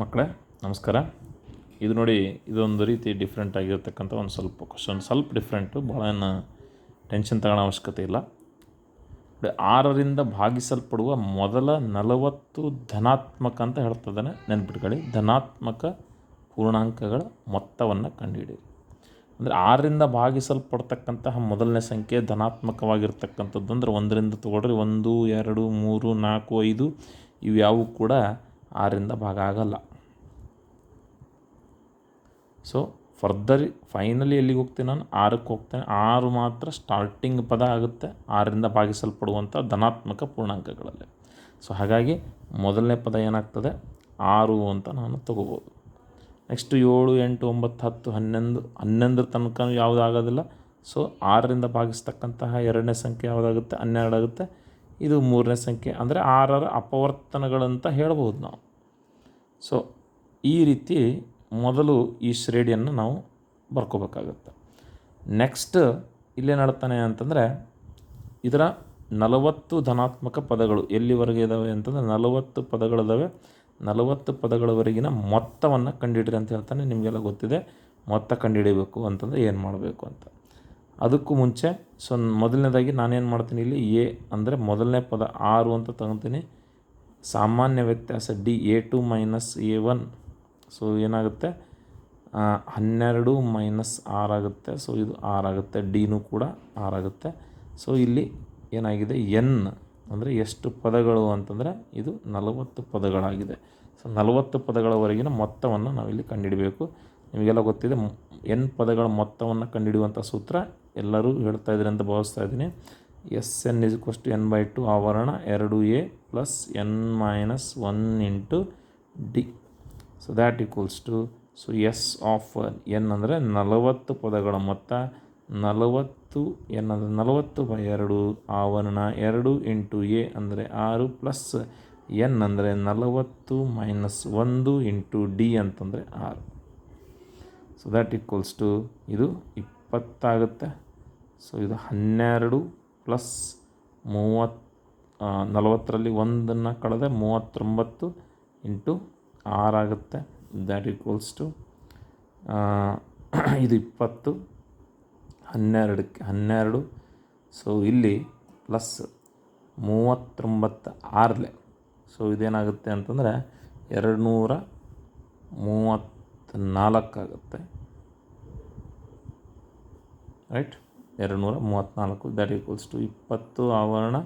ಮಕ್ಕಳೇ, ನಮಸ್ಕಾರ. ಇದು ನೋಡಿ, ಇದೊಂದು ರೀತಿ ಡಿಫ್ರೆಂಟ್ ಆಗಿರ್ತಕ್ಕಂಥ ಒಂದು ಸ್ವಲ್ಪ ಕ್ವಶನ್ ಸ್ವಲ್ಪ ಡಿಫ್ರೆಂಟು ಭಾಳ ಏನು ಟೆನ್ಷನ್ ತಗೊಳ್ಳೋ ಅವಶ್ಯಕತೆ ಇಲ್ಲ. ಆರರಿಂದ ಭಾಗಿಸಲ್ಪಡುವ ಮೊದಲ ನಲವತ್ತು ಧನಾತ್ಮಕ ಅಂತ ಹೇಳ್ತದಾನೆ, ನೆನ್ಪಿಟ್ಕೊಳ್ಳಿ. ಧನಾತ್ಮಕ ಪೂರ್ಣಾಂಕಗಳ ಮೊತ್ತವನ್ನು ಕಂಡುಹಿಡಿಯಿರಿ. ಅಂದರೆ, ಆರರಿಂದ ಭಾಗಿಸಲ್ಪಡ್ತಕ್ಕಂತಹ ಮೊದಲನೇ ಸಂಖ್ಯೆ ಧನಾತ್ಮಕವಾಗಿರ್ತಕ್ಕಂಥದ್ದು ಅಂದರೆ ಒಂದರಿಂದ ತೊಗೊಳ್ರಿ, ಒಂದು, ಎರಡು, ಮೂರು, ನಾಲ್ಕು, ಐದು ಇವು ಯಾವುವು ಕೂಡ ಆರರಿಂದ ಭಾಗ ಆಗಲ್ಲ. ಸೊ ಫರ್ದರ್ ಫೈನಲಿ ಎಲ್ಲಿಗೆ ಹೋಗ್ತೀನಿ ನಾನು? ಆರಕ್ಕೆ ಹೋಗ್ತೇನೆ. ಆರು ಮಾತ್ರ ಸ್ಟಾರ್ಟಿಂಗ್ ಪದ ಆಗುತ್ತೆ. ಆರಿಂದ ಭಾಗಿಸಲ್ಪಡುವಂಥ ಧನಾತ್ಮಕ ಪೂರ್ಣಾಂಕಗಳಲ್ಲಿ. ಸೊ ಹಾಗಾಗಿ ಮೊದಲನೇ ಪದ ಏನಾಗ್ತದೆ? ಆರು ಅಂತ ನಾನು ತಗೋಬೋದು. ನೆಕ್ಸ್ಟ್ ಏಳು, ಎಂಟು, ಒಂಬತ್ತು, ಹತ್ತು, ಹನ್ನೊಂದು, ಹನ್ನೊಂದರ ತನಕ ಯಾವುದಾಗೋದಿಲ್ಲ ಸೊ ಆರರಿಂದ ಭಾಗಿಸ್ತಕ್ಕಂತಹ ಎರಡನೇ ಸಂಖ್ಯೆ ಯಾವುದಾಗುತ್ತೆ? ಹನ್ನೆರಡು ಆಗುತ್ತೆ ಇದು ಮೂರನೇ ಸಂಖ್ಯೆ ಅಂದರೆ ಆರರ ಅಪವರ್ತನಗಳಂತ ಹೇಳ್ಬೋದು ನಾವು. ಸೊ ಈ ರೀತಿ ಮೊದಲು ಈ ಶ್ರೇಣಿಯನ್ನು ನಾವು ಬರ್ಕೋಬೇಕಾಗತ್ತೆ. ನೆಕ್ಸ್ಟ್ ಇಲ್ಲೇನಾಡ್ತಾನೆ ಅಂತಂದರೆ ಇದರ ನಲವತ್ತು ಧನಾತ್ಮಕ ಪದಗಳು ಎಲ್ಲಿವರೆಗೆ ಇದ್ದಾವೆ ಅಂತಂದರೆ ನಲವತ್ತು ಪದಗಳಿದ್ದಾವೆ ನಲವತ್ತು ಪದಗಳವರೆಗಿನ ಮೊತ್ತವನ್ನು ಕಂಡುಹಿಡಿರಿ ಅಂತ ಹೇಳ್ತಾನೆ. ನಿಮಗೆಲ್ಲ ಗೊತ್ತಿದೆ. ಮೊತ್ತ ಕಂಡುಹಿಡಿಬೇಕು ಅಂತಂದರೆ ಏನು ಮಾಡಬೇಕು ಅಂತ. ಅದಕ್ಕೂ ಮುಂಚೆ ಸೊ ಮೊದಲನೇದಾಗಿ ನಾನೇನು ಮಾಡ್ತೀನಿ ಇಲ್ಲಿ, ಎ ಅಂದರೆ ಮೊದಲನೇ ಪದ ಆರು ಅಂತ ತಗೊತೀನಿ. ಸಾಮಾನ್ಯ ವ್ಯತ್ಯಾಸ d, a two minus a one. So ಏನಾಗುತ್ತೆ? ಹನ್ನೆರಡು ಮೈನಸ್ ಆರಾಗುತ್ತೆ ಸೊ ಇದು ಆರಾಗುತ್ತೆ ಡಿನೂ ಕೂಡ ಆರಾಗುತ್ತೆ ಸೊ ಇಲ್ಲಿ ಏನಾಗಿದೆ? ಎನ್ ಅಂದರೆ ಎಷ್ಟು ಪದಗಳು ಅಂತಂದರೆ ಇದು ನಲವತ್ತು ಪದಗಳಾಗಿದೆ. ಸೊ ನಲವತ್ತು ಪದಗಳವರೆಗಿನ ಮೊತ್ತವನ್ನು ನಾವಿಲ್ಲಿ ಕಂಡುಹಿಡಬೇಕು ನಿಮಗೆಲ್ಲ ಗೊತ್ತಿದೆ, ಎನ್ ಪದಗಳ ಮೊತ್ತವನ್ನು ಕಂಡುಹಿಡಿಯುವಂಥ ಸೂತ್ರ ಎಲ್ಲರೂ ಹೇಳ್ತಾ ಇದ್ದೀರಿ ಅಂತ ಭಾವಿಸ್ತಾ ಇದ್ದೀನಿ. S n is to n by two ಆವರಣ ಎರಡು a plus n minus one into d so that equals to so s of n ಅಂದರೆ ನಲವತ್ತು ಪದಗಳ ಮೊತ್ತ, ನಲವತ್ತು ಎನ್ ಅಂದರೆ ನಲವತ್ತು ಬೈ ಎರಡು ಆವರಣ ಎರಡು ಇಂಟು ಎ ಅಂದರೆ ಆರು ಪ್ಲಸ್ ಎನ್ ಅಂದರೆ ನಲವತ್ತು ಮೈನಸ್ ಒಂದು ಇಂಟು ಡಿ ಅಂತಂದರೆ ಆರು. ಸೊ ದ್ಯಾಟ್ ಈಕ್ವಲ್ಸ್ ಟು ಇದು ಇಪ್ಪತ್ತಾಗುತ್ತೆ. ಸೊ ಇದು ಹನ್ನೆರಡು ಪ್ಲಸ್ ಮೂವತ್ತು ನಲವತ್ತರಲ್ಲಿ ಒಂದನ್ನು ಕಳೆದ ಮೂವತ್ತೊಂಬತ್ತು ಇಂಟು ಆರಾಗುತ್ತೆ ದ್ಯಾಟ್ ಈಕ್ವಲ್ಸ್ ಟು ಇದು ಇಪ್ಪತ್ತು, ಹನ್ನೆರಡಕ್ಕೆ, ಹನ್ನೆರಡು. ಸೊ ಇಲ್ಲಿ ಪ್ಲಸ್ ಮೂವತ್ತೊಂಬತ್ತು ಆರಲೆ. ಸೊ ಇದೇನಾಗುತ್ತೆ ಅಂತಂದರೆ ಎರಡು ನೂರ ಮೂವತ್ತ್ನಾಲ್ಕಾಗುತ್ತೆ ರೈಟ್ ಎರಡು ನೂರ ಮೂವತ್ತ್ನಾಲ್ಕು ದ್ಯಾಟ್ ಈಕ್ವಲ್ಸ್ ಟು ಇಪ್ಪತ್ತು ಆವರಣ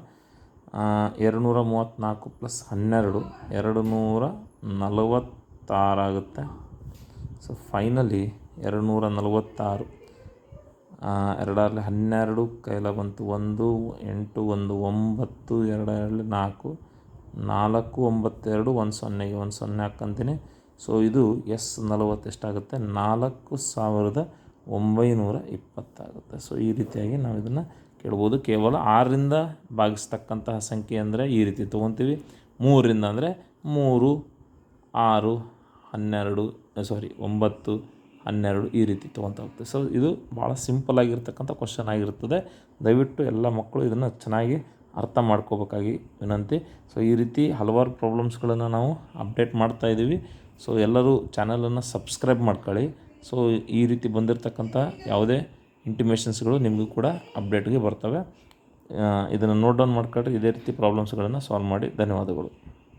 ಎರಡು ನೂರ ಮೂವತ್ತ್ನಾಲ್ಕು ಪ್ಲಸ್ ಹನ್ನೆರಡು ಎರಡು ನೂರ ನಲವತ್ತಾರಾಗುತ್ತೆ ಸೊ ಫೈನಲಿ ಎರಡು ನೂರ ನಲವತ್ತಾರು ಎರಡರಲ್ಲಿ ಹನ್ನೆರಡು, ಕೈಲ ಬಂತು ಒಂದು, ಎಂಟು ಒಂದು ಒಂಬತ್ತು, ಎರಡರಲ್ಲಿ ನಾಲ್ಕು ನಾಲ್ಕು ಒಂಬತ್ತೆರಡು ಒಂದು ಸೊನ್ನೆಗೆ ಒಂದು ಸೊನ್ನೆ ಹಾಕ್ಕಂತೀನಿ ಸೊ ಇದು ಎಸ್ ನಲವತ್ತೆಷ್ಟಾಗುತ್ತೆ ನಾಲ್ಕು ಸಾವಿರದ ಒಂಬೈನೂರ ಇಪ್ಪತ್ತಾಗುತ್ತೆ. ಸೊ ಈ ರೀತಿಯಾಗಿ ನಾವು ಇದನ್ನು ಕೇಳ್ಬೋದು. ಕೇವಲ ಆರರಿಂದ ಭಾಗಿಸ್ತಕ್ಕಂತಹ ಸಂಖ್ಯೆ ಅಂದರೆ ಈ ರೀತಿ ತೊಗೊತೀವಿ. ಮೂರರಿಂದ ಅಂದರೆ ಮೂರು, ಆರು, ಹನ್ನೆರಡು ಸಾರಿ ಒಂಬತ್ತು, ಹನ್ನೆರಡು ಈ ರೀತಿ ತೊಗೊತಾ ಹೋಗ್ತದೆ ಸೊ ಇದು ಭಾಳ ಸಿಂಪಲ್ ಆಗಿರ್ತಕ್ಕಂಥ ಕ್ವಶನ್ ಆಗಿರ್ತದೆ. ದಯವಿಟ್ಟು ಎಲ್ಲ ಮಕ್ಕಳು ಇದನ್ನು ಚೆನ್ನಾಗಿ ಅರ್ಥ ಮಾಡ್ಕೋಬೇಕಾಗಿ ವಿನಂತಿ. ಸೊ ಈ ರೀತಿ ಹಲವಾರು ಪ್ರಾಬ್ಲಮ್ಸ್ಗಳನ್ನು ನಾವು ಅಪ್ಡೇಟ್ ಮಾಡ್ತಾ ಇದ್ದೀವಿ ಸೊ ಎಲ್ಲರೂ ಚಾನಲನ್ನು ಸಬ್ಸ್ಕ್ರೈಬ್ ಮಾಡ್ಕೊಳ್ಳಿ. ಸೊ ಈ ರೀತಿ ಬಂದಿರತಕ್ಕಂಥ ಯಾವುದೇ ಇಂಟಿಮೇಷನ್ಸ್ಗಳು ನಿಮಗೂ ಕೂಡ ಅಪ್ಡೇಟ್ಗೆ ಬರ್ತವೆ. ಇದನ್ನು ನೋಟ್ ಡೌನ್ ಮಾಡ್ಕೊಳ್ರಿ ಇದೇ ರೀತಿ ಪ್ರಾಬ್ಲಮ್ಸ್ಗಳನ್ನು ಸಾಲ್ವ್ ಮಾಡಿ ಧನ್ಯವಾದಗಳು.